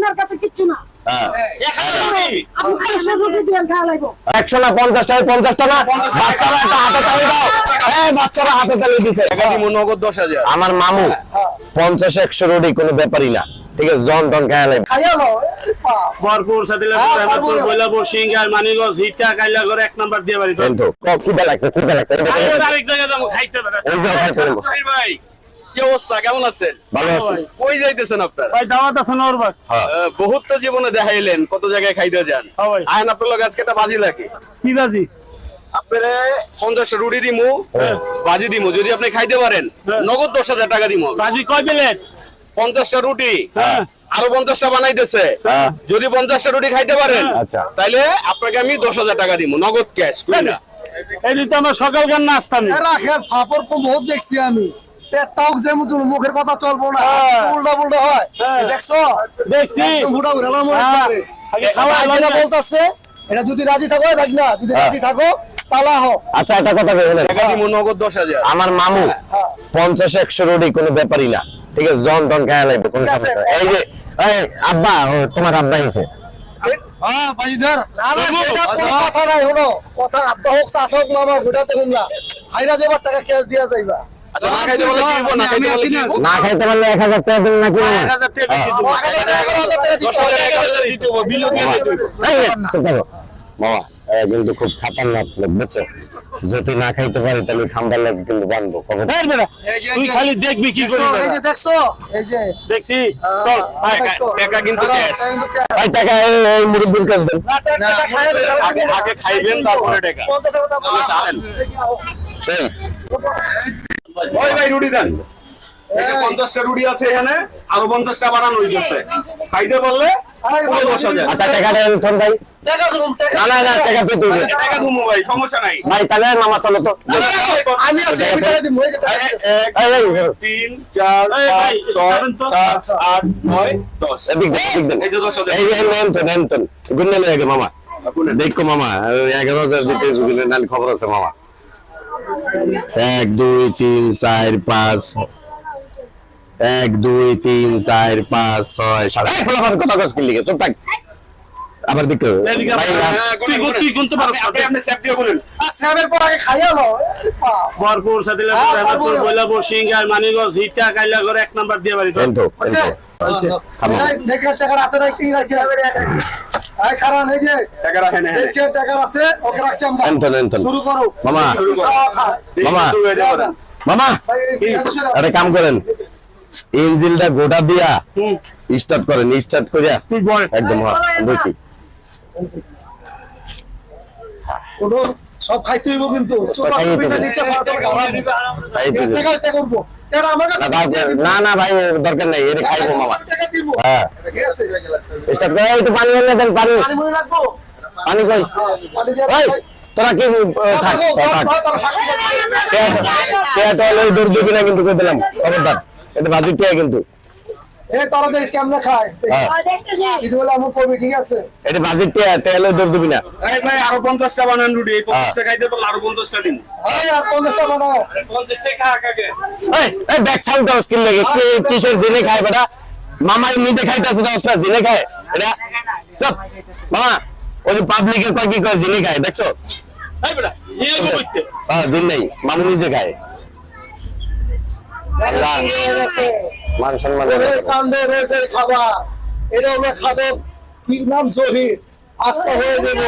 ওনার কাছে কিচ্ছু না। হ্যাঁ। আপনি দেড়শো রুটি দিয়ে খাওয়া লাগবো। একশো না পঞ্চাশ পঞ্চাশটা না বাচ্চারা একটা হাতে তালি দাও। এই বাচ্চারা হাতে তালি দিছে। নগদ দশ হাজার। আমার মামু পঞ্চাশ একশো রোডি কোনো ব্যাপারই না। ঠিক আছে জন টন খায় লাগবে। হ্যাঁ, রহমতপুর বৈলাপুর সিঙ্গার মানিগঞ্জ হিটা কাইলা করে এক নাম্বার দিয়ে বাড়ি কিন্তু খিদা লাগছে খিদা লাগছে। আরেক জায়গায় যাব খাইতে পারে এই যে খাইতে পারব। ভাই ভাই। কি অবস্থা? কেমন আছেন? ভালো আছি। কই যাইতেছেন আপনার? ভাই দাওয়াত আছে না ওর ভাই। হ্যাঁ। আহ, বহুত তো জীবনে দেখাইলেন কত জায়গায় খাইতে যান। হ্যাঁ আয়ন আপনার লগে আজকে একটা বাজি লাগে। কি বাজি? আপনারে পঞ্চাশটা রুটি দিমু বাজি দিমু যদি আপনি খাইতে পারেন হ্যাঁ। নগদ দশ হাজার টাকা দিমু বাজি কয় প্লেট? পঞ্চাশটা রুটি। হ্যাঁ। আরও পঞ্চাশটা বানাইতেছে। হ্যাঁ। যদি পঞ্চাশটা রুটি খাইতে পারেন আচ্ছা। তাইলে আপনাকে আমি দশ হাজার টাকা দিব নগদ ক্যাশ না এই তো আমার সকালকার নাস্তা রাখের ফাপড় দেখছি আমি। পেটটাও যেমন মুখের কথা চলবো না। হ্যাঁ। উল্টা পুল্টা হয়। হ্যাঁ। দেখছ? দেখছি। উড়ালাম হ্যাঁ। বলতাছে এটা যদি রাজি থাকো ভাই না যদি। রাজি থাকো তালা হো আচ্ছা একটা কথা আমার মামু। পঞ্চাশ একশো রোডি কোনো ব্যাপারই না। ঠিক আছে জন টন খায় লাগবে কোনো সমস্যা এই যে আব্বা তোমার আব্বা না না এটা কোনো কথা নাই হলো কথা আব্বা হোক চাষ হোক মামা ঘুরাতে হুমলা। হাইরা যাবার টাকা ক্যাশ দিয়া যাইবা। আচ্ছা না খাইতে বলে কি না খাইতে বলে কি না। খাইতে পারলে এক হাজার টাকা দিন নাকি দিতে হবে। দিতে হবে। দিয়ে দিতে হবে। বাবা কিন্তু খুব খাতারনাক লোক বুঝছ? যদি না খাইতে পারি তাহলে খাম্বার লাগে কিন্তু বানবো। তুই খালি দেখবি কি করি দেখছ, এই যে দেখছ এই যে। দেখছি। চল টাকা- কিন্তু এই মুরব্বির কাছে দেন। টাকা আগে আগে খাইবেন তারপরে টাকা। চালেন। ওই ভাই রুটি দেন। পঞ্চাশটা রুটি আছে এখানে আরও পঞ্চাশটা বাড়ানো হইতেছে। খাইতে পারলে আচ্ছা তিন চার ছয় সাত আট নয় দশ। এদিক দেন, এদিক দেন। এই যে দশ হাজার। এই যে নেন তো নেন তো। গুনে লয়ে গে মামা। দেখো মামা এগারো হাজার গুনে নালে খবর আছে মামা। এক দুই তিন চার পাঁচ এক দুই তিন চার পাঁচ ছয় সাত। এই ফলাফল কত গাছ কিনলি চুপ থাক। আবার। আর বাপ। ভরপুর ভরপুর। বৈলাপুর সিঙ্গার মানিগঞ্জ হিটা কাইলা করে এক নাম্বার দিয়ে বাড়ি। দেখে টাকা রাখতে রাখি রাখি এই এই যে টাকা রাখেন দেখে টাকা আছে ওকে রাখছি আমরা এনতন, এনতন। শুরু করো মামা শুরু করো। খাওয়া খা। মামা। শুরু হয়ে যাবে না। মামা ভাই, এই বসে রাখ। একটা কাম করেন ইঞ্জিনটা গোটা দিয়া। স্টার্ট করেন স্টার্ট করিয়া একদম হ্যাঁ কোনো সব খাইতে হইব কিন্তু চোপা নিচে করব না, না ভাই দরকার নাই এটা খাইবো মামা হ্যাঁ। স্টার্ট করে একটু পানি এনে দেন পানি। পানি কই? ওই তোরা কি থাক থাক দূর দিবি না কিন্তু কই দিলাম খবরদার। এটা বাজিটিয়া কিন্তু। এই তোরা দেখ কেমনে খায়। হ্যাঁ। কিছু বলে আমার করবি ঠিক আছে? এটা বাজি টিয়া তেলে দিবি না। এই ভাই আরও পঞ্চাশটা বানান রুটি এই পঞ্চাশটা খাইতে পারলে আরও পঞ্চাশটা দিন। এই আর পঞ্চাশটা বানাও। পঞ্চাশটা খা কাকে এই এই ব্যাক সাউন্ড দাও স্কিল লাগে। কি কিসের জিনে খায় বেটা? মামাই নিজে খাইতেছে দশটা জিনে খায়। এটা চুপ। মামা ওই পাবলিকে কয় কি কয় জিনে খায় দেখছ? এই বেটা এই কইতে। হ্যাঁ জিন নাই মামু নিজে খায়। মান সম্মান খাবার এটা খাদক কি নাম জহির হয়ে যাবে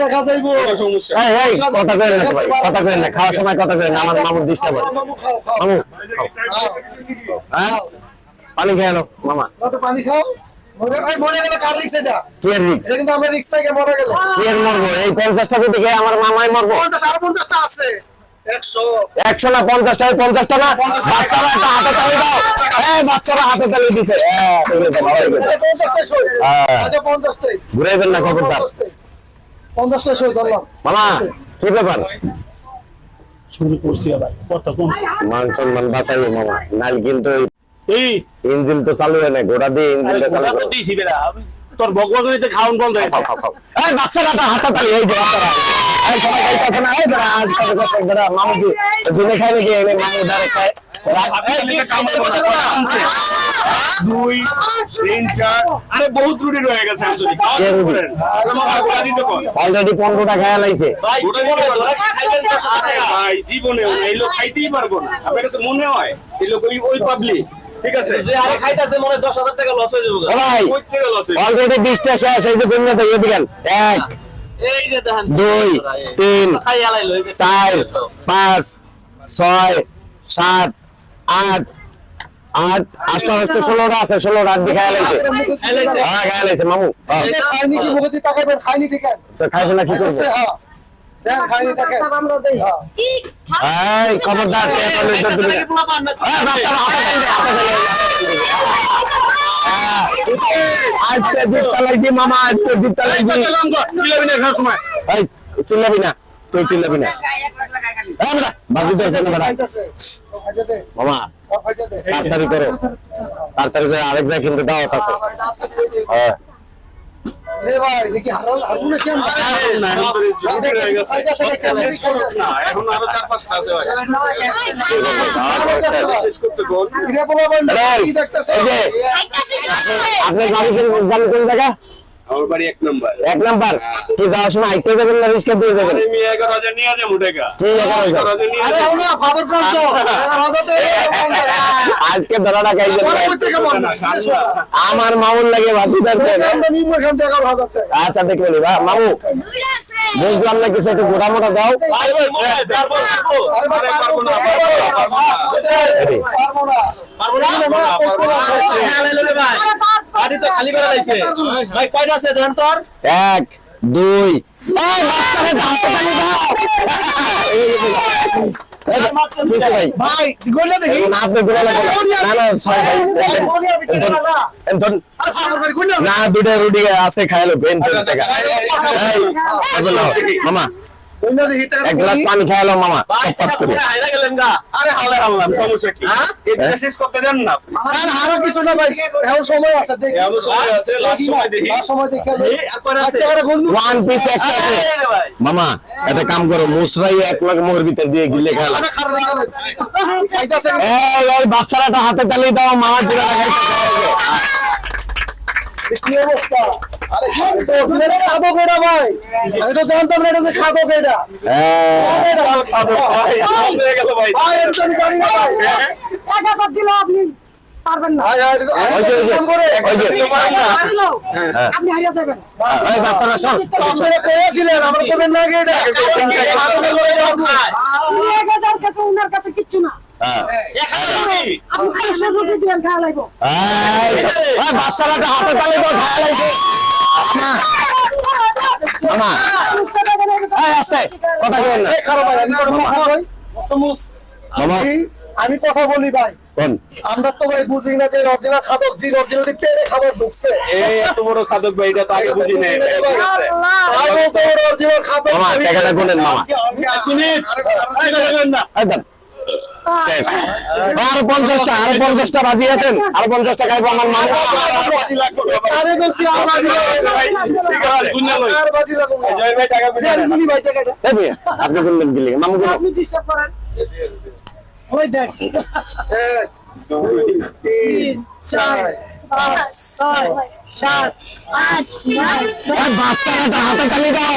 দেখা যাইবো কথা না ভাই কথা না খাওয়ার সময় কথা আমার মামুর ডিস্টার্ব হয় মামু খাও খাও হ্যাঁ পানি খেয়ে আনো মামা কত পানি খাও মরে গেলে কার রিক্স এটা কি রিক্স এটা কিন্তু আমার রিক্স মরে গেলে কি এর মরবো এই পঞ্চাশটা আমার মামাই মরবো পঞ্চাশটা আছে একশো একশো না পঞ্চাশটা পঞ্চাশটা না বাচ্চারা একটা হাতে তালি দাও। এই বাচ্চারা হাতে তালি দিছে। হ্যাঁ। আচ্ছা পঞ্চাশটাই। ঘুরাইবেন না খবরদার পঞ্চাশটাই। পঞ্চাশটাই সই ধরলাম মামা কি ব্যাপার? শুরু করছি আবার। কত কোন মান সম্মান বাঁচাইও মামা। নাল কিন্তু এই ইঞ্জিন তো চালু হয় না দিয়ে চালু ঘোড়া দিছি বেটা তোর বকবকনিতে খাওন বন্ধ হয়েছে। এই বাচ্চারা হাতে তালি এই যে বাচ্চারা। দুই তিন চার আরে বহুত রয়ে গেছে অলরেডি এই লোক খাইতেই পারব না। আপনার কাছে মনে হয় এই লোক ওই ওই পাবলিক ঠিক আছে? যে আরে খাইতাছে মনে হয় দশ হাজার টাকা লস হয়ে যাবে ভাই? অলরেডি বিশটা শেষ এই যে দিয়ে দিলেন এক দুই তিন চার পাঁচ ছয় সাত আট আট আটটা আটটা ষোলোটা আছে ষোলোটা আট দিয়ে খেয়া লাইছে হ্যাঁ খেয়া লাইছে মামু হ্যাঁ। খাইনি কি মুখে দিয়ে তাকাইবেন খাইনি ঠিক আছে তো খাইছে না কি করব হ্যাঁ দেন খাইনি দেখেন আমরা দেই এই খবরদার কে বলে ইজ্জত দিবি না। এই, বাচ্চারা হাতে ফেলে দে, হাতে ফেলে দে, হাতে ফেলে দে। আজকে দুধটা দি মামা আজকে দুধটা দি চিল্লাবি না খাওয়ার সময়। এই চিল্লাবি না তুই চিল্লাবি না। করো। তাড়াতাড়ি করে আরেক জায়গায় কিন্তু দাওয়াত আছে। হ্যাঁ। আপনি গাড়ি জানি কোন জায়গা আমার বাড়ি এক নম্বর। এক নাম্বার? কি যাওয়ার সময় আইতে যাবেন না রিস্কা দিয়ে যাবেন আরে মিয়া নিয়ে যাব টাকা কি এগারো হাজার? নিয়ে আরে আমরা খবর কর তো। হাজার টাকা আজকে ধরাটা খাইছেন বড় ভাই। কই থেকে বল না খান না। আমার মামুন লাগে আচ্ছা দেখবেন বা মামু। বুঝলাম না কিছু একটু গোটা মোটা দাও। আরে পারব না, পারব পারব না, পারব না। পারব না পারব না পারব না গাড়ি তো খালি করে লাইছে ভাই কয়টা আছে ধান তোর এক দুই এই দাও ভাই দেখি না আপনি গোটা লাগবে না। না না ভাই না দুটো রুটি আছে খাইলো বেন। মামা এক গ্লাস পানি খাইলো মামা টপ করে। আরে হালে হাল্লাম, সমস্যা কি? এদিকে শেষ করতে দেন না। আরও কিছু না ভাই। এখন সময় আছে দেখি। সময় আছে, last সময় দেখি। last সময় দেখি আজকে আরে গুনবো ওয়ান পিস একটা আছে। মামা একটা কাম করো মুসরাই এক লাখ মোর ভিতর দিয়ে গিলে খেলা এই বাচ্চারাটা হাতে তালি দাও মামা পুরো কি অবস্থা? ভাই? আমি তো জানতাম না এটা যে খাব কেডা। ভাই, হয়ে গেল ভাই। ভাই এটা আমি আপনি পারবেন না। তো- আপনি হারিয়ে যাবেন। বাচ্চারা আপনারা কয়েছিলেন আমরা না এটা? এক হাজার কাছে কিচ্ছু না। এই হাতে তালি দাও খাওয়া লাগবে। এই আস্তে কথা কেন না। আমি কথা বলি ভাই। আমরা তো ভাই বুঝি না যে অরিজিনাল খাদক জি অরিজিনাল পেরে খাবার ঢুকছে। এই এত বড় খাদক ভাই, এটা তো আগে বুঝি বলতে অরিজিনাল খাদক মামা টাকাটা গুনেন মামা। এই দেন। শেষ। আর পঞ্চাশটা আর পঞ্চাশটা বাজি আছেন। আর পঞ্চাশটা খাইবো আমার আপনি গুনবেন কি মামু ওই দেখ। তিন চার পাঁচ ছয় সাত আট নয় এই বাচ্চারাটা হাতে তালি দাও।